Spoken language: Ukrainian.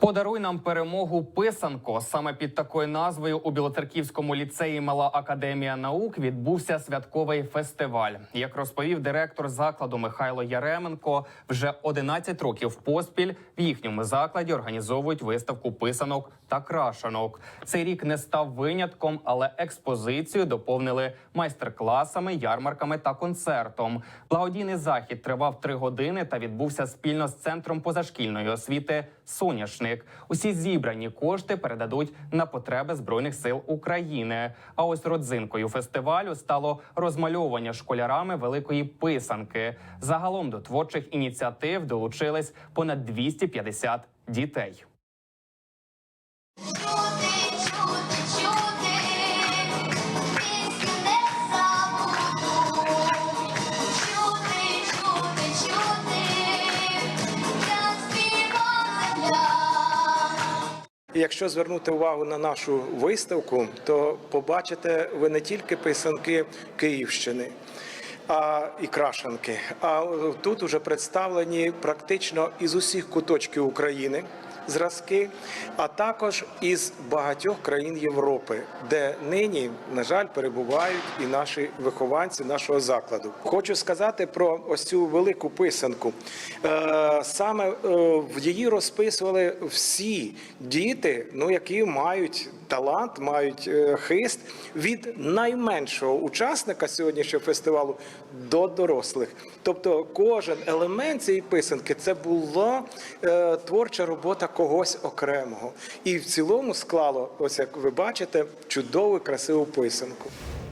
Подаруй нам перемогу писанко. Саме під такою назвою у Білоцерківському ліцеї Мала Академія наук відбувся святковий фестиваль. Як розповів директор закладу Михайло Яременко, вже 11 років поспіль в їхньому закладі організовують виставку писанок та крашанок. Цей рік не став винятком, але експозицію доповнили майстер-класами, ярмарками та концертом. Благодійний захід тривав три години та відбувся спільно з центром позашкільної освіти Соняшник. Усі зібрані кошти передадуть на потреби збройних сил України. А ось родзинкою фестивалю стало розмальовування школярами великої писанки. Загалом до творчих ініціатив долучились понад 250 дітей. І Якщо звернути увагу на нашу виставку, то побачите ви не тільки писанки Київщини. А і крашанки. А тут уже представлені практично із усіх куточків України зразки, а також із багатьох країн Європи, де нині, на жаль, перебувають і наші вихованці нашого закладу. Хочу сказати про ось цю велику писанку. Е, Саме е, в її розписували всі діти, ну які мають талант, мають е, хист від найменшого учасника сьогоднішнього фестивалю до дорослих. Тобто кожен елемент цієї писанки це була е, творча робота когось окремого. І в цілому склало, ось як ви бачите, чудову красиву писанку.